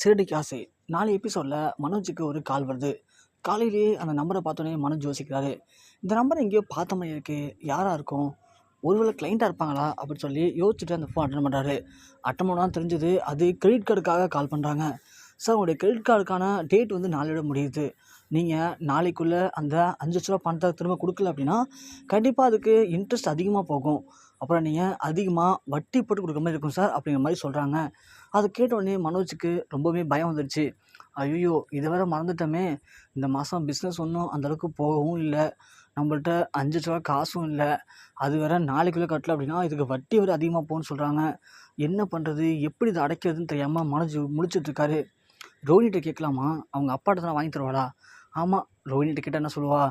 சிறடிக்கு ஆசை. நாலு எபிசோடில் மனோஜுக்கு ஒரு கால் வருது. காலையிலேயே அந்த நம்பரை பார்த்தோன்னே மனோஜ் யோசிக்கிறாரு. இந்த நம்பரை எங்கேயோ பார்த்த மாதிரி இருக்கு யாராக இருக்கும்? ஒருவேளை கிளைண்ட்டாக இருப்பாங்களா? அப்படின்னு சொல்லி யோசிச்சுட்டு அந்த ஃபோன் அட்டன் பண்ணுறாரு அட்டன் தான் தெரிஞ்சது அது கிரெடிட் கார்டுக்காக கால் பண்ணுறாங்க சார் உங்களுடைய கிரெடிட் கார்டுக்கான டேட் வந்து நாளையோட முடியுது. நீங்கள் நாளைக்குள்ளே அந்த அஞ்சு லட்ச ரூபா பணத்தை திரும்ப கொடுக்கல அப்படின்னா கண்டிப்பாக அதுக்கு இன்ட்ரெஸ்ட் அதிகமாக போகும். அப்புறம் நீங்கள் அதிகமாக வட்டி போட்டு கொடுக்குற மாதிரி இருக்கும் சார் அப்படிங்கிற மாதிரி சொல்கிறாங்க அதை கேட்ட உடனே மனோஜுக்கு ரொம்பவே பயம் வந்துடுச்சு ஐயோ இதை வேற மறந்துட்டோமே. இந்த மாதம் பிஸ்னஸ் ஒன்றும் அந்தளவுக்கு போகவும் இல்லை. நம்மள்ட்ட அஞ்சு லட்ச ரூபா காசும் இல்லை. அது வேற நாளைக்குள்ளே கட்டல அப்படின்னா இதுக்கு வட்டி வேறு அதிகமாக போகணும்னு சொல்கிறாங்க என்ன பண்ணுறது எப்படி இதை அடைக்கிறதுன்னு தெரியாமல் மனோஜ் முழிச்சிட்ருக்காரு ரோஹினிட்ட கேட்கலாமா? அவங்க அப்பாட்ட தான் வாங்கி தருவாளா? ஆமாம் ரோஹினிட்ட கேட்டால் என்ன சொல்லுவா?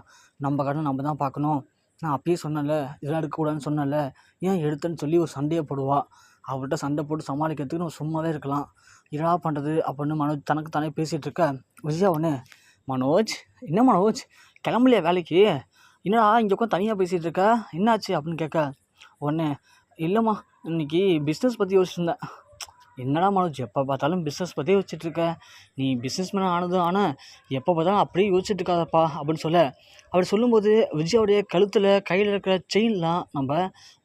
நம்ம கடன் நம்ம தான் பார்க்கணும். நான் அப்பயே சொன்னேன்ல இதெல்லாம் எடுக்கக்கூடாதுன்னு சொன்னேன்ல ஏன் எடுத்தேன்னு சொல்லி ஒரு சண்டையை போடுவா. அவர்கிட்ட சண்டை போட்டு சமாளிக்கிறதுக்கு நம்ம சும்மாவே இருக்கலாம். என்னடா பண்ணுறது அப்படின்னு மனோஜ் தனக்கு தானே பேசிகிட்டு இருக்க. விஜயா ஒன்று மனோஜ் என்ன மனோஜ்? கிளம்பலையா வேலைக்கு? என்னடா இங்கே உட்காந்து தனியாக பேசிகிட்டு இருக்க? என்னாச்சு? அப்படின்னு கேட்க. ஒன்று இல்லைம்மா இன்னைக்கு பிஸ்னஸ் பற்றி யோசிச்சுருந்தேன் என்னடா மனோஜ் எப்போ பார்த்தாலும் பிஸ்னஸ் பற்றியே வச்சுட்ருக்க இருக்க. நீ பிஸ்னஸ்மேன் ஆனதும் ஆனால் எப்போ பார்த்தாலும் அப்படியே யோசிச்சுட்டு இருக்காதப்பா அப்படின்னு சொல்ல. அப்படி சொல்லும்போது விஜயாவுடைய கழுத்தில் கையில் இருக்கிற செயின்லாம் நம்ம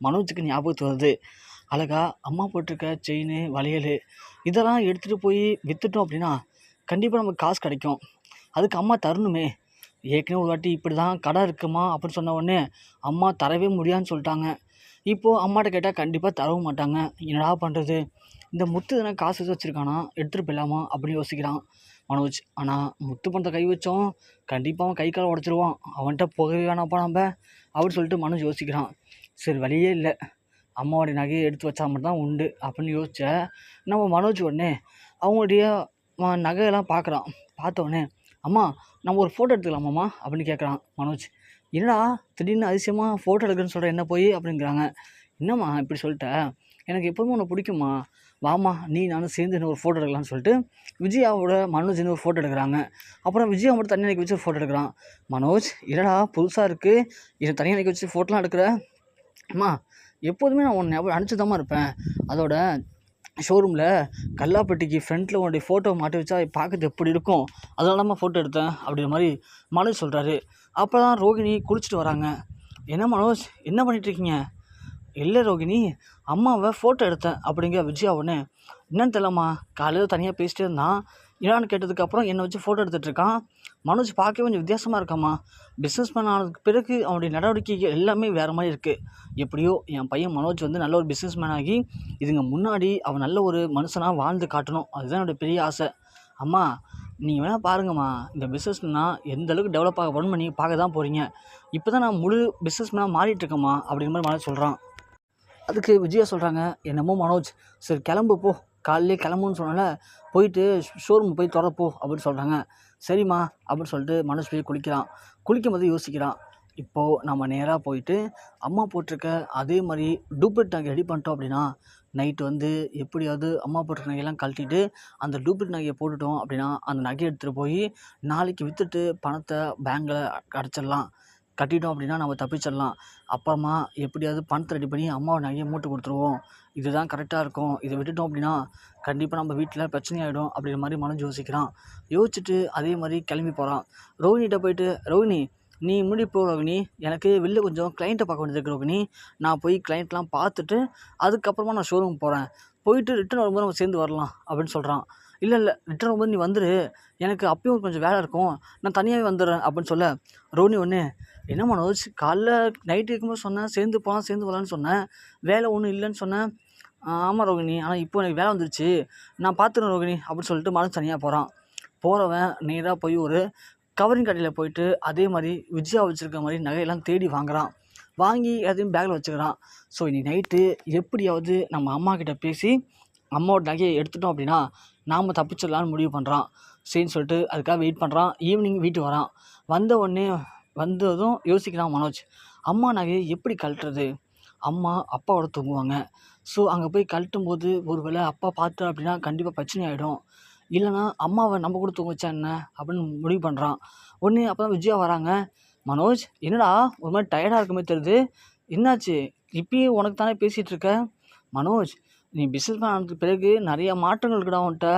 மனோஜுக்கு ஞாபகத்து வருது. அழகா அம்மா போட்டிருக்க செயின் வளையல் இதெல்லாம் எடுத்துகிட்டு போய் விற்றுட்டோம் அப்படின்னா கண்டிப்பாக நமக்கு காசு கிடைக்கும். அதுக்கு அம்மா தரணுமே. ஏற்கனவே ஒரு வாட்டி இப்படி தான் கடை இருக்குமா அப்படின்னு சொன்ன உடனே அம்மா தரவே முடியாதுன்னு சொல்லிட்டாங்க. இப்போது அம்மாட்ட கேட்டால் கண்டிப்பாக தரவும் மாட்டாங்க. என்னடா பண்ணுறது இந்த முத்து தானே காசு வச்சு வச்சுருக்கானா? எடுத்துகிட்டு போயிடலாமா? அப்படின்னு யோசிக்கிறான் மனோஜ். ஆனால் முத்து பணத்தை கை வச்சோம். கண்டிப்பாக அவன் கை கால் உடச்சிருவான். அவன்கிட்ட போகவே வேணாப்பா நம்ம அப்படின்னு சொல்லிட்டு மனோஜ் யோசிக்கிறான். சரி வழியே இல்லை. அம்மாவோடைய நகையை எடுத்து வச்சா மட்டும்தான் உண்டு அப்படின்னு யோசிச்ச நம்ம மனோஜ் உடனே அவங்களுடைய நகையெல்லாம் பார்க்குறான். பார்த்தோன்னே அம்மா நம்ம ஒரு ஃபோட்டோ எடுத்துக்கலாமாம்மா? அப்படின்னு கேட்குறான் மனோஜ். என்னடா திடீர்னு அதிசயமாக ஃபோட்டோ எடுக்கிறேன்னு சொல்கிற என்ன போய்? அப்படிங்கிறாங்க. என்னம்மா இப்படி சொல்லிட்ட? எனக்கு எப்போதுமே உன்னை பிடிக்குமா வாம்மா நீ நானும் சேர்ந்து ஒரு ஃபோட்டோ எடுக்கலாம்னு சொல்லிட்டு விஜயாவோட மனோஜ் ஒரு ஃபோட்டோ எடுக்கிறாங்க. அப்புறம் விஜயா மட்டும் தனியாக நிற்க வச்சு ஃபோட்டோ எடுக்கிறான். மனோஜ் என்னடா புதுசாக இருக்குது இதை தனியாக நிற்க வச்சு ஃபோட்டோலாம் எடுக்கிற? அம்மா எப்போதுமே நான் உன்னை அனுப்பிச்சு தான் இருப்பேன். அதோட ஷோரூமில் கல்லாப்பட்டிக்கு ஃப்ரண்ட்டில் உன்னுடைய ஃபோட்டோ மாட்டி வச்சா பார்க்கறது எப்படி இருக்கும்? அதனால தான் ஃபோட்டோ எடுத்தேன் அப்படின்ற மாதிரி மனோஜ் சொல்கிறாரு அப்போ தான் ரோகிணி குளிச்சுட்டு வராங்க. என்ன மனோஜ் என்ன பண்ணிகிட்ருக்கீங்க இல்லை ரோகிணி அம்மாவை ஃபோட்டோ எடுத்தேன் அப்படிங்கிற விஜயா உடனே என்னன்னு தெரியலம்மா காலையில் தனியாக பேசிட்டே இருந்தான். என்னான்னு கேட்டதுக்கப்புறம் என்னை வச்சு ஃபோட்டோ எடுத்துகிட்டு இருக்கான். மனோஜ் பார்க்கவே கொஞ்சம் வித்தியாசமாக இருக்காம்மா. பிஸ்னஸ் மேன் ஆனதுக்கு பிறகு அவனுடைய நடவடிக்கைகள் எல்லாமே வேறு மாதிரி இருக்குது எப்படியோ என் பையன் மனோஜ் வந்து நல்ல ஒரு பிஸ்னஸ் மேன் ஆகி இதுங்க முன்னாடி அவன் நல்ல ஒரு மனுஷனாக வாழ்ந்து காட்டணும். அதுதான் என்னோட பெரிய ஆசை. அம்மா நீங்கள் வேணால் பாருங்கம்மா. இந்த பிஸ்னஸ்னால் எந்த அளவுக்கு டெவலப் ஆக பண்ணி நீங்கள் பார்க்க தான் போகிறீங்க இப்போ தான் நான் முழு பிஸ்னஸ் மேனாக அப்படிங்கிற மாதிரி மனோஜ் சொல்கிறான் அதுக்கு விஜயா சொல்கிறாங்க என்னமோ மனோஜ் சரி கிளம்பு போ. காலையிலே கிளம்புன்னு சொன்னால போயிட்டு ஷோரூம் போய் திறப்போ அப்படின்னு சொல்கிறாங்க சரிம்மா அப்படின்னு சொல்லிட்டு மனோஜ் போய் குளிக்கிறான். குளிக்கும் போது யோசிக்கிறான் இப்போது நம்ம நேராக போயிட்டு அம்மா போட்டிருக்க அதே மாதிரி டூப்ளிகேட் நகை ரெடி பண்ணிட்டோம் அப்படின்னா நைட்டு வந்து எப்படியாவது அம்மா போட்டிருக்க நகையெல்லாம் கழட்டிட்டு அந்த டூப்ளிகேட் நகையை போட்டுட்டோம் அப்படின்னா அந்த நகையை எடுத்துகிட்டு போய் நாளைக்கு விற்றுட்டு பணத்தை பேங்கில் அடைச்சிடலாம். கட்டிட்டோம் அப்படின்னா நம்ம தப்பிச்சிடலாம். அப்புறமா எப்படியாவது பணத்தை ரெடி பண்ணி அம்மாவை நகையை மூட்டை கொடுத்துருவோம். இதுதான் கரெக்டாக இருக்கும். இதை விட்டுட்டோம் அப்படின்னா கண்டிப்பாக நம்ம வீட்டில் பிரச்சனையாயிடும் அப்படிங்கிற மாதிரி மனஞ்சு யோசிக்கிறான். யோசிச்சுட்டு அதே மாதிரி கிளம்பி போகிறான் ரோஹினிகிட்ட போயிட்டு ரோஹினி நீ முடி போ ரோகிணி. எனக்கு வெளில கொஞ்சம் கிளைண்ட்டை பார்க்க வேண்டியது இருக்கு ரோகிணி. நான் போய் கிளைண்ட்லாம் பார்த்துட்டு அதுக்கப்புறமா நான் ஷோரூம் போகிறேன் போயிட்டு ரிட்டர்ன் வரும்போது நம்ம சேர்ந்து வரலாம் அப்படின்னு சொல்கிறான் இல்லை இல்லை ரிட்டர்ன் வரும்போது நீ வந்துடு எனக்கு அப்பயும் கொஞ்சம் வேலை இருக்கும். நான் தனியாகவே வந்துடுறேன் அப்படின்னு சொல்ல ரோனி ஒன்று என்ன மனோஜ் காலைல நைட்டு இருக்கும்போது சொன்னேன் சேர்ந்து போகலாம் சேர்ந்து போகலான்னு சொன்னேன். வேலை ஒன்றும் இல்லைன்னு சொன்னேன். ஆமாம் ரோகிணி ஆனால் இப்போ எனக்கு வேலை வந்துருச்சு. நான் பார்த்துருவேன் ரோகிணி அப்படின்னு சொல்லிட்டு மனோஜ் தனியாக போகிறான் போகிறவன் நேராக போய் ஒரு கவரிங் கடையில் போயிட்டு அதே மாதிரி விஜயா வச்சுருக்க மாதிரி நகையெல்லாம் தேடி வாங்குறான். வாங்கி அதையும் பேக்கில் வச்சுக்கிறான். ஸோ இன்னைக்கு நைட்டு எப்படியாவது நம்ம அம்மா கிட்ட பேசி அம்மாவோட நகையை எடுத்துட்டோம் அப்படின்னா நாம் தப்பிச்சிடலான்னு முடிவு பண்ணுறான் சரின்னு சொல்லிட்டு அதுக்காக வெயிட் பண்ணுறான் ஈவினிங் வீட்டு வரான். வந்த உடனே வந்ததும் யோசிக்கிறான் மனோஜ் அம்மா நகையை எப்படி கழட்டுறது? அம்மா அப்பாவோட தூங்குவாங்க. ஸோ அங்கே போய் கழட்டும் போது ஒரு வேளை அப்பா பார்த்து அப்படின்னா கண்டிப்பாக பிரச்சனை ஆகிடும் இல்லைனா அம்மாவை நம்ம கூட தூங்க வச்சா என்ன? அப்படின்னு முடிவு பண்ணுறான் உடனே அப்போ தான் விஜயா வராங்க மனோஜ் என்னடா? ஒரு மாதிரி டயர்டாக இருக்க மாதிரி தெரியுது. என்னாச்சு? இப்பயும் உனக்கு தானே பேசிகிட்டு இருக்க? மனோஜ் நீ பிஸ்னஸ் ஆனதுக்கு பிறகு நிறைய மாற்றங்கள் இருக்குடா உன்கிட்ட.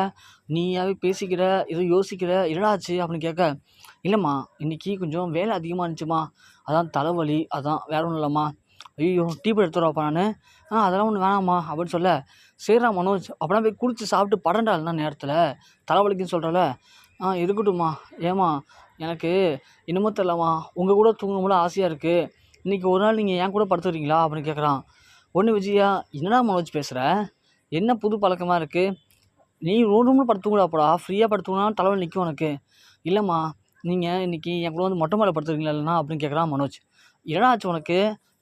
நீயாவே பேசிக்கிற எதுவும் யோசிக்கிற என்னடா ஆச்சு அப்படின்னு கேட்க இல்லைம்மா இன்னைக்கு கொஞ்சம் வேலை அதிகமாக இருந்துச்சுமா. அதான் தலைவலி அதான் வேற ஒன்றும் இல்லைம்மா. ஐயோ டீ போய் நான். ஆ அதெல்லாம் ஒன்று வேணாம்மா அப்படின்னு சொல்ல சரிடா மனோஜ் அப்படின்னா போய் குளிச்சு சாப்பிட்டு படண்டா இல்லைனா நேரத்தில். தலைவலிக்குன்னு சொல்கிறல ஆ இருக்கட்டும்மா. ஏம்மா எனக்கு இன்னமும் தெரிலம்மா உங்கள் கூட தூங்கும்போது ஆசையாக இருக்குது இன்றைக்கி ஒரு நாள் நீங்கள் என் கூட படுத்துக்கிறீங்களா? அப்படின்னு கேட்குறான் ஒன்று விஜயா என்னடா மனோஜ் பேசுகிற என்ன புது பழக்கமாக இருக்குது நீ ரூம் ரூமில் படுத்துக்கூடாப்படா ஃப்ரீயாக படுத்துக்கணும் தலைவலி நிற்கும் உனக்கு. இல்லைம்மா நீங்கள் இன்றைக்கி என் கூட வந்து மொட்டை மேலே படுத்துருக்கீங்களா இல்லைனா அப்படின்னு கேட்குறான் மனோஜ். என்னடா ஆச்சு உனக்கு?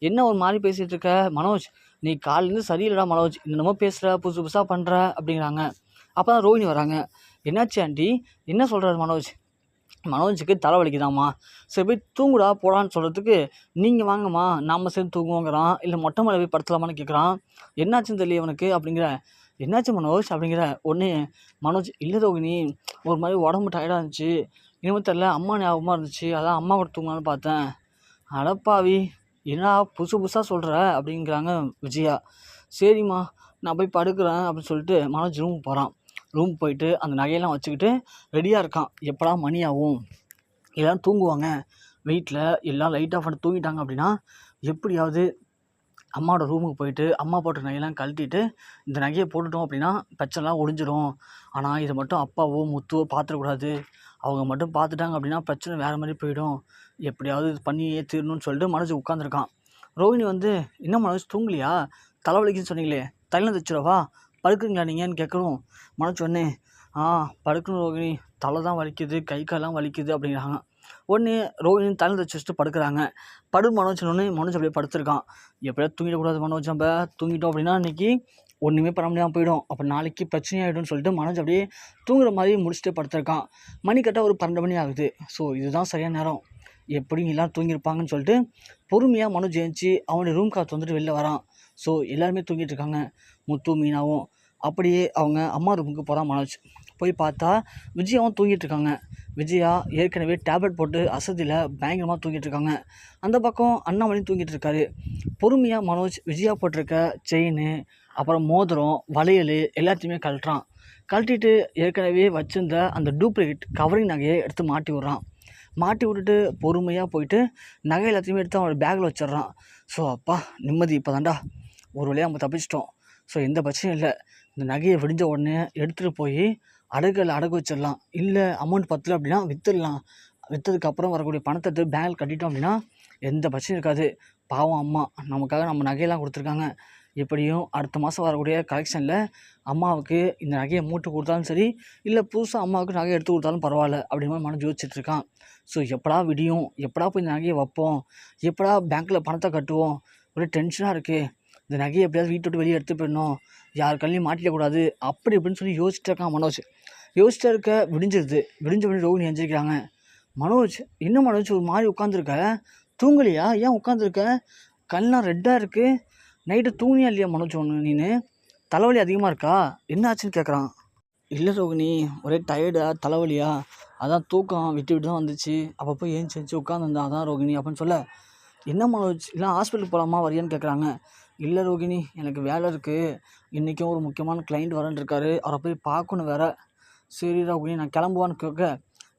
என்ன ஒரு மாதிரி பேசிகிட்டு இருக்க? மனோஜ் நீ காலையிலேருந்து சரியில்லைடா மனோஜ். என்னமோ பேசுகிற புதுசு புதுசாக பண்ணுற அப்படிங்கிறாங்க. அப்போ தான் ரோஹிணி வராங்க. என்னாச்சு ஆண்டி என்ன சொல்கிறாரு மனோஜ்? மனோஜுக்கு தலைவலிக்குதாம்மா? சரி போய் தூங்குடா போடான்னு சொல்கிறதுக்கு நீங்கள் வாங்கம்மா நாம் சேர்ந்து தூங்குவோங்கிறான். இல்லை மொட்டை மலை போய் படுத்தலாமான்னு கேட்குறான் என்னாச்சுன்னு தெரியல இவனுக்கு அப்படிங்கிற. என்னாச்சு மனோஜ் அப்படிங்கிற. ஒன்று மனோஜ் இல்லை ரோகிணி ஒரு மாதிரி உடம்பு டயர்டாக இருந்துச்சு. இனிமேல் தெரில அம்மா ஞாபகமாக இருந்துச்சு. அதான் அம்மா கூட தூங்கலான்னு பார்த்தேன். அடப்பாவி என்னடா புதுசு புதுசாக சொல்கிற அப்படிங்கிறாங்க விஜயா. சரிம்மா நான் போய் படுக்கிறேன் அப்படின்னு சொல்லிட்டு மனோஜ் ரூம் போகிறான் ரூம் போயிட்டு அந்த நகையெல்லாம் வச்சுக்கிட்டு ரெடியாக இருக்கான். எப்படா மணி ஆகும்? எல்லோரும் தூங்குவாங்க. வீட்டில் எல்லாம் லைட் ஆஃப் பண்ணி தூங்கிட்டாங்க அப்படின்னா எப்படியாவது அம்மாவோட ரூமுக்கு போயிட்டு அம்மா போட்ட நகையெல்லாம் கழட்டிட்டு இந்த நகையை போட்டுட்டோம் அப்படின்னா பிரச்சனைலாம் ஒடிஞ்சிடும் ஆனால் இதை மட்டும் அப்பாவோ முத்துவோ பார்த்துடக்கூடாது அவங்க மட்டும் பார்த்துட்டாங்க அப்படின்னா பிரச்சனை வேறு மாதிரி போயிடும். எப்படியாவது இது பண்ணியே தீரணும்னு சொல்லிட்டு மனோஜ் உட்காந்துருக்கான் ரோஹிணி வந்து என்ன மனோஜ் தூங்கலையா? தலைவலிக்குன்னு சொன்னீங்களே. தலையில் தச்சுடவா படுக்குறீங்களா நீங்கன்னு கேட்கணும். மனோஜ் உடனே ஆ படுக்கணும் ரோகிணி. தலை தான் வலிக்குது கை காலாம் வலிக்குது அப்படிங்கிறாங்க. உடனே ரோஹிணி தலை தச்சு வச்சுட்டு படுக்கிறாங்க. படு மனோஜனோடனே மனோஜ் அப்படியே படுத்திருக்கான். எப்படியாவது தூங்கிடக்கூடாது மனோஜ் நம்ம தூங்கிட்டோம் அப்படின்னா இன்றைக்கி ஒன்றுமே பண்ண முடியாமல் போயிடும். அப்போ நாளைக்கு பிரச்சனையாயிடும்னு சொல்லிட்டு மனோஜ் அப்படியே தூங்குற மாதிரி முடிச்சுட்டு படுத்திருக்கான். மணி கரெக்டாக ஒரு பன்னெண்டு மணி ஆகுது. ஸோ இதுதான் சரியான நேரம். எப்படி எல்லாம் தூங்கியிருப்பாங்கன்னு சொல்லிட்டு பொறுமையாக மனோஜ் ஜெயிச்சு அவனுடைய ரூம் காத்து வந்துட்டு வெளில வரான். ஸோ எல்லாருமே தூங்கிட்டு இருக்காங்க. முத்து மீனாவும். அப்படியே அவங்க அம்மா ரூமுக்கு போகிறான் மனோஜ். போய் பார்த்தா விஜயாவும் தூங்கிட்டு இருக்காங்க. விஜயா ஏற்கனவே டேப்லெட் போட்டு அசதியில் பயங்கரமாக தூங்கிட்டு இருக்காங்க. அந்த பக்கம் அண்ணாமலையும் தூங்கிட்டு இருக்காரு. பொறுமையாக மனோஜ் விஜயா போட்டிருக்க செயின் அப்புறம் மோதிரம் வளையல் எல்லாத்தையுமே கழட்டுறான். கழட்டிட்டு ஏற்கனவே வச்சிருந்த அந்த டூப்ளிகேட் கவரிங் நகையை எடுத்து மாட்டி விட்றான். மாட்டி விட்டுட்டு பொறுமையாக போயிட்டு நகை எல்லாத்தையுமே எடுத்து அவனோட பேக்கில் வச்சிடுறான். ஸோ அப்பா நிம்மதி இப்போ தாண்டா ஒரு வழியாக நம்ம தப்பிச்சிட்டோம். ஸோ எந்த பிரச்சனையும் இல்லை. இந்த நகையை விடிஞ்ச உடனே எடுத்துகிட்டு போய் அடகுல அடகு வச்சிடலாம். இல்லை அமௌண்ட் பத்தல அப்படின்னா விற்றுடலாம் விற்றதுக்கப்புறம் வரக்கூடிய பணத்தை எடுத்து பேங்கில் கட்டிட்டோம் அப்படின்னா எந்த பிரச்சனையும் இருக்காது. பாவம் அம்மா. நமக்காக நம்ம நகையெல்லாம் கொடுத்துருக்காங்க. எப்படியும் அடுத்த மாதம் வரக்கூடிய கலெக்ஷனில் அம்மாவுக்கு இந்த நகையை மூட்டு கொடுத்தாலும் சரி இல்லை புதுசாக அம்மாவுக்கு நகையை எடுத்து கொடுத்தாலும் பரவாயில்ல அப்படின்னு மாதிரி மனம் யோசிச்சுட்ருக்கான் ஸோ எப்படா விடியும்? எப்படா போய் இந்த நகையை வைப்போம்? எப்படா பேங்க்கில் பணத்தை கட்டுவோம்? ஒரே டென்ஷனாக இருக்குது இந்த நகையை எப்படியாவது வீட்டை விட்டு வெளியே எடுத்து போயிடணும். யார் கல்லையும் மாட்டிடக்கூடாது அப்படி இப்படின்னு சொல்லி யோசிச்சுட்டு இருக்கான் மனோஜ். யோசிச்சுட்டு இருக்க விடிஞ்சிருது. விடிஞ்ச உடனே ரோகிணி எந்திரிக்கிறாங்க. மனோஜ் என்ன மனோஜ் ஒரு மாதிரி உட்காந்துருக்க தூங்கலையா? ஏன் உட்காந்துருக்க கல்லாம் ரெட்டாக இருக்குது நைட்டு தூங்கியா இல்லையா மனோஜ் ஒன்று நீனு? தலைவலி அதிகமாக இருக்கா? என்ன ஆச்சுன்னு கேட்குறான் இல்லை ரோகிணி ஒரே டயர்டா தலைவலியா? அதான் தூக்கம் விட்டு விட்டு தான் வந்துச்சு. அப்போ போய் ஏஞ்சி ஏஞ்சி உட்காந்துருந்தா அதான் ரோகிணி அப்படின்னு சொல்ல என்ன மனோஜ் இல்லை ஹாஸ்பிட்டல் போகலாமா வரியான்னு கேட்குறாங்க இல்லை ரோகிணி எனக்கு வேலை இருக்குது இன்றைக்கும் ஒரு முக்கியமான கிளைண்ட் வரேன்னு இருக்காரு. அவரை போய் பார்க்கணும் வேற. சரி ரோகிணி நான் கிளம்புவான்னு கேட்க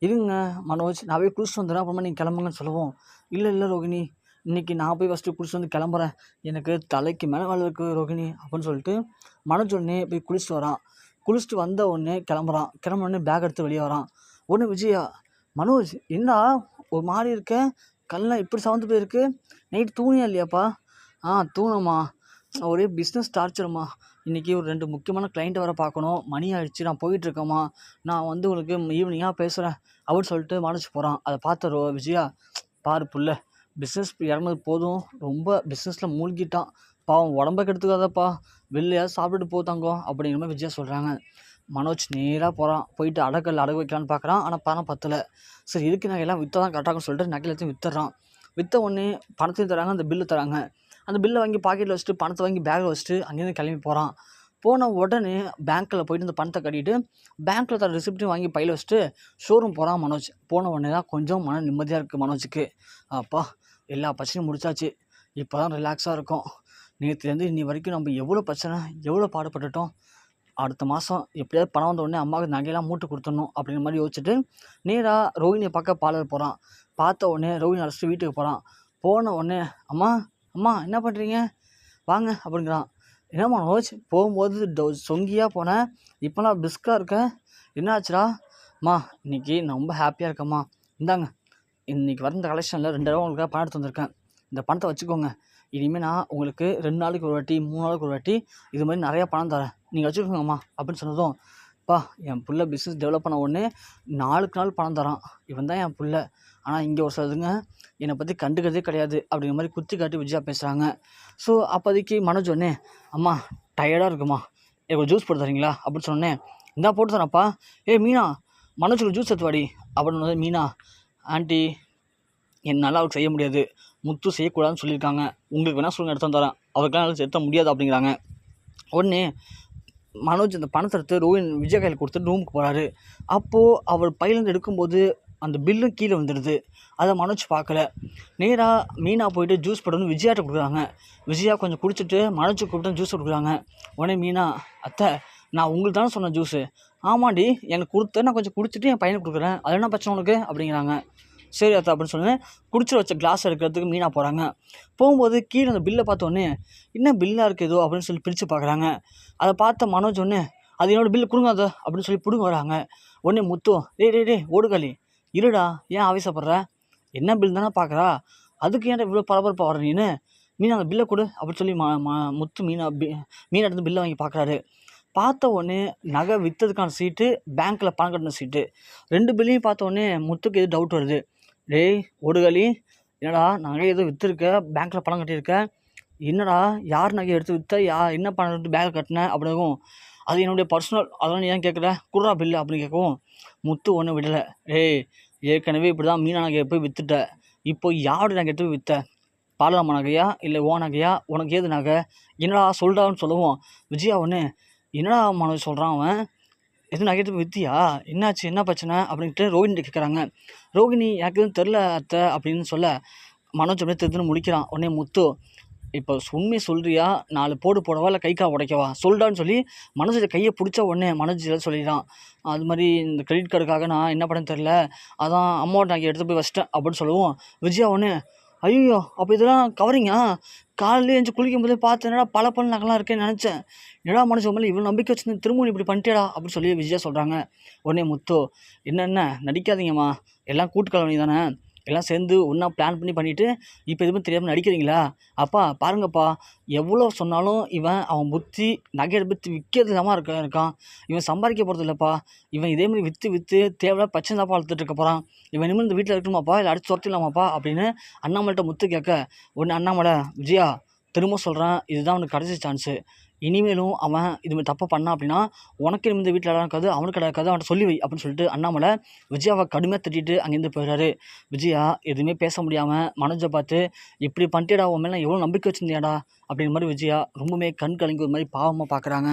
இருங்க மனோஜ் நான் போய் குளிச்சுட்டு வந்துடுறேன். அப்புறமா நீங்கள் கிளம்புங்கன்னு சொல்லுவோம். இல்லை இல்லை ரோகிணி இன்றைக்கி நான் போய் ஃபஸ்ட்டு குளிச்சுட்டு வந்து கிளம்புறேன். எனக்கு தலைக்கு மேலே வேலை இருக்குது ரோகிணி அப்படின்னு சொல்லிட்டு மனோஜ் உடனே போய் குளிச்சுட்டு வரான். குளிச்சுட்டு வந்த உடனே கிளம்புறான். கிளம்ப உடனே பேக் எடுத்து வெளியே வரான். உடனே விஜயா மனோஜ் என்னடா ஒரு மாதிரி இருக்க? கல்லாம் இப்படி சவந்து போயிருக்கு. நைட்டு தூணியா இல்லையாப்பா? ஆ தூணம்மா ஒரே பிஸ்னஸ் டார்ச்சர்மா இன்றைக்கி ஒரு ரெண்டு முக்கியமான கிளைண்ட்டை வர பார்க்கணும். மணி ஆகிடுச்சு நான் போயிட்டுருக்கேம்மா நான் வந்து உங்களுக்கு ஈவினிங்காக பேசுகிறேன் அப்படின்னு சொல்லிட்டு மனசு போகிறான் அதை பார்த்த ரோ விஜயா. பாரு புள்ள பிஸ்னஸ் இறங்குனது போதும். ரொம்ப பிஸ்னஸில் மூழ்கிட்டான். பாவம் உடம்ப கெடுத்துக்காதப்பா. வெளிலையாவது சாப்பிட்டுட்டு போ தங்கம் அப்படிங்கிற மாதிரி விஜயா சொல்கிறாங்க மனோஜ் நேராக போகிறான் போயிட்டு அடக்கல் அடகு வைக்கலான்னு பார்க்குறான் ஆனால் பணம் பத்தலை. சரி இதுக்கு நகையெல்லாம் விற்றா தான் கரெக்டாகும் சொல்லிட்டு நகை எல்லாத்தையும் விற்றுறான் விற்ற உடனே பணத்தையும் தராங்க. அந்த பில்லு தராங்க. அந்த பில்லை வாங்கி பாக்கெட்டில் வச்சுட்டு பணத்தை வாங்கி பேக்கில் வச்சுட்டு அங்கேருந்து கிளம்பி போகிறான் போன உடனே பேங்க்கில் போயிட்டு இந்த பணத்தை கட்டிட்டு பேங்க்கில் தர ரிசிப்ட்டையும் வாங்கி பையில் வச்சுட்டு ஷோரூம் போகிறான் மனோஜ். போன உடனே தான் கொஞ்சம் மன நிம்மதியாக இருக்குது மனோஜுக்கு. அப்பா எல்லா பிரச்சனையும் முடிச்சாச்சு. இப்போ தான் ரிலாக்ஸாக இருக்கும். நேற்றுலேருந்து இன்னி வரைக்கும் நம்ம எவ்வளோ பிரச்சனை எவ்வளோ பாடுபட்டுட்டோம்? அடுத்த மாதம் எப்படியாவது பணம் வந்த உடனே அம்மாவுக்கு நகையெல்லாம் மூட்டு கொடுத்துடணும் அப்படிங்கிற மாதிரி யோசிச்சுட்டு நேராக ரோஹினியை பார்க்க பார்லர் போகிறான் பார்த்த உடனே ரோஹினி அழைச்சிட்டு வீட்டுக்கு போகிறான் போன உடனே அம்மா அம்மா என்ன பண்ணுறீங்க வாங்க அப்படிங்கிறான். என்ன ரோஜ் போகும்போது டோ சொங்கியாக போனேன் இப்போலாம் பிஸ்காக இருக்க? என்ன ஆச்சுடா? அம்மா இன்னைக்கு நான் ரொம்ப ஹாப்பியாக இருக்கேம்மா. இந்தாங்க. இன்றைக்கி வர கலெக்ஷனில் ரெண்டு ரெண்டாயிரம் உங்களுக்காக பணம் எடுத்து வந்திருக்கேன் இந்த பணத்தை வச்சுக்கோங்க. இனிமேல் நான் உங்களுக்கு ரெண்டு நாளைக்கு ஒரு வாட்டி மூணு நாளைக்கு ஒரு வாட்டி இது மாதிரி நிறையா பணம் தரேன். நீங்கள் வச்சுக்கோங்கம்மா அப்படின்னு சொன்னதும் பா என் புள்ள பிஸ்னஸ் டெவலப் பண்ண உடனே நாளுக்கு நாள் பணம் தரான். இவன் தான் என் புள்ள. ஆனால் இங்கே ஒரு சிலதுங்க என்னை பற்றி கண்டுக்கிறதே கிடையாது. அப்படிங்கிற மாதிரி குத்தி காட்டி விஜயா பேசுகிறாங்க ஸோ அப்போதைக்கு மனோஜ் ஒன்னே அம்மா டயர்டாக இருக்குமா? எனக்கு ஜூஸ் போட்டு தரீங்களா? அப்படின்னு சொன்னேன் இந்தா போட்டு தரேன்ப்பா. ஏய் மீனா மனோஜுக்கு ஜூஸ் எடுத்து வாடி. அப்படின்னு மீனா ஆண்டி என்னால் அவருக்கு செய்ய முடியாது. முத்து செய்யக்கூடாதுன்னு சொல்லியிருக்காங்க. உங்களுக்கு வேணால் சொல்லுங்க எடுத்து தரேன். அவருக்கெல்லாம் எடுத்த முடியாது அப்படிங்கிறாங்க. உடனே மனோஜ் அந்த பணத்தை எடுத்து ரோஹின் விஜய் கையில் கொடுத்து ரூமுக்கு போகிறாரு அப்போது அவர் பையிலேருந்து எடுக்கும்போது அந்த பில்லும் கீழே வந்துடுது அதை மனோஜ் பார்க்கல. நேராக மீனா போயிட்டு ஜூஸ் போட்டு வந்து விஜயாட்ட கொடுக்குறாங்க. விஜயா கொஞ்சம் குடிச்சிட்டு மனோஜ் கூப்பிட்டு ஜூஸ் கொடுக்குறாங்க. உடனே மீனா அத்தை நான் உங்களுக்கு தானே சொன்னேன் ஜூஸு ஆமாண்டி எனக்கு கொடுத்த நான் கொஞ்சம் குடிச்சிட்டு என் பையனுக்கு கொடுக்குறேன். அது என்ன பிரச்சனை உனக்கு? அப்படிங்கிறாங்க. சரி அத்தை அப்படின்னு சொன்னேன் குடிச்சு வச்ச கிளாஸ் எடுக்கிறதுக்கு மீனாக போகிறாங்க போகும்போது கீழே அந்த பில்லை பார்த்தோன்னே என்ன பில்லாக இருக்குது ஏதோ அப்படின்னு சொல்லி பிரித்து பார்க்குறாங்க. அதை பார்த்த மனோஜ் ஒன்று அது என்னோட பில்லு கொடுங்க அதை அப்படின்னு சொல்லி பிடுங்க வராங்க. உடனே முத்து டேய் டே டே ஓடுகாலி இருடா ஏன் ஆவேசப்படுற? என்ன பில் தானே பார்க்குறா அதுக்கு ஏன்டா இவ்வளோ பரபரப்பாக வர நீனு? மீனா அந்த பில்லை கொடு அப்படின்னு சொல்லி ம ம முத்து மீனா பி மீனா எடுத்து பில்லை வாங்கி பார்க்குறாரு பார்த்த உடனே நகை விற்றதுக்கான சீட்டு பேங்க்கில் பணம் கட்டின சீட்டு. ரெண்டு பில்லையும் பார்த்த உடனே முத்துக்கு எது டவுட் வருது. டேய் ஒடுகலி என்னடா நகை எதுவும் விற்றுருக்க பேங்க்கில் பணம் கட்டியிருக்க. என்னடா யார் நகை எடுத்து விற்ற யா என்ன பணம் எடுத்து பேங்கில் கட்டின? அப்படிங்கும் அது என்னுடைய பர்சனல் அதெல்லாம் நீ ஏன் கேட்குற? குர்ரா பில்லு அப்படின்னு கேட்கவும் முத்து ஒன்றும் விடலை. ஏய் ஏற்கனவே இப்படி தான் மீனா நகையை போய் விற்றுட்ட இப்போ யாரோட நகை எடுத்து போய் விற்ற பாலராம நகையா? இல்லை ஓ நகையா? உனக்கு ஏது நகை? என்னடா சொல்கிறான்னு சொல்லுவோம். விஜயா ஒன்று என்னடா மனோஜ் சொல்கிறான் அவன்? எதுவும் நகைத்து வித்தியா? என்னாச்சு? என்ன பிரச்சனை? அப்படின்ட்டு ரோஹினி கேட்குறாங்க ரோகிணி எனக்கு எதுவும் தெரில அத்தை அப்படின்னு சொல்ல மனோஜ் அப்படியே திருத்துன்னு முடிக்கிறான். உடனே முத்து இப்போ உண்மையை சொல்கிறியா நாலு போடு போடவா? இல்லை கைக்கா உடைக்கவா? சொல்டான்னு சொல்லி மனோஜ் கையை பிடிச்ச உடனே மனோஜ் சொல்லிடுறான். அது மாதிரி இந்த கிரெடிட் கார்டுக்காக நான் என்ன பண்ண தெரில அதான் அமௌண்ட் நான் எடுத்து போய் வச்சிட்டேன் அப்படின்னு சொல்லுவோம் விஜயா ஒன்று ஐயோ அப்போ இதெல்லாம் கவரிங்கா காலையில் எழுந்து குளிக்கும் போது பார்த்து என்னடா பல பல நகலாம் இருக்கேன்னு நினச்சேன். என்னடா மனுஷன் மேலே இவ்வளோ நம்பிக்கை வச்சு திரும்ப இப்படி பண்ணிட்டேடா. அப்படின்னு சொல்லி விஜயா சொல்கிறாங்க உடனே முத்து என்னென்ன நடிக்காதீங்கம்மா. எல்லாம் கூட்டு கலவணி தானே? எல்லாம் சேர்ந்து ஒன்றா பிளான் பண்ணி பண்ணிவிட்டு இப்போ எதுவுமே தெரியாமல் நடிக்கிறீங்களா? அப்பா பாருங்கப்பா எவ்வளோ சொன்னாலும் இவன் அவன் புத்தி நகை எடுத்து விற்கிறது இல்லாமல் இருக்க இருக்கான். இவன் சம்பாதிக்க போகிறது இல்லைப்பா. இவன் இதே மாதிரி விற்று விற்று தேவையில்ல பிரச்சனை தான் வளர்த்துட்டு இருக்க போகிறான் இவன் இனிமேல் இந்த வீட்டில் இருக்கணுமாப்பா? இல்லை அடிச்சு துரத்திடலாமாப்பா அப்படின்னு அண்ணாமலைகிட்ட முத்து கேட்க உடனே அண்ணாமலை விஜயா திரும்ப சொல்கிறேன் இதுதான் அவனுக்கு கடைசி சான்ஸு இனிமேலும் அவன் இது மாதிரி தப்பு பண்ணான் அப்படின்னா உனக்கு இனிமே இந்த வீட்டில் இடம் இருக்காது அவனுக்கு இடம் இருக்காது அவன்கிட்ட சொல்லி வை அப்படின்னு சொல்லிட்டு அண்ணாமலை விஜயாவை கடுமையாக திட்டிட்டு அங்கேருந்து போயிடுறாரு. விஜயா எதுவுமே பேச முடியாமல் மனோஜை பார்த்து இப்படி பண்ணிட்டேடா உன் மேலே எவ்வளோ நம்பிக்கை வச்சுருந்தியாடா அப்படிங்கிற மாதிரி விஜயா ரொம்பவுமே கண் கலங்கி ஒரு மாதிரி பாவமாக பார்க்குறாங்க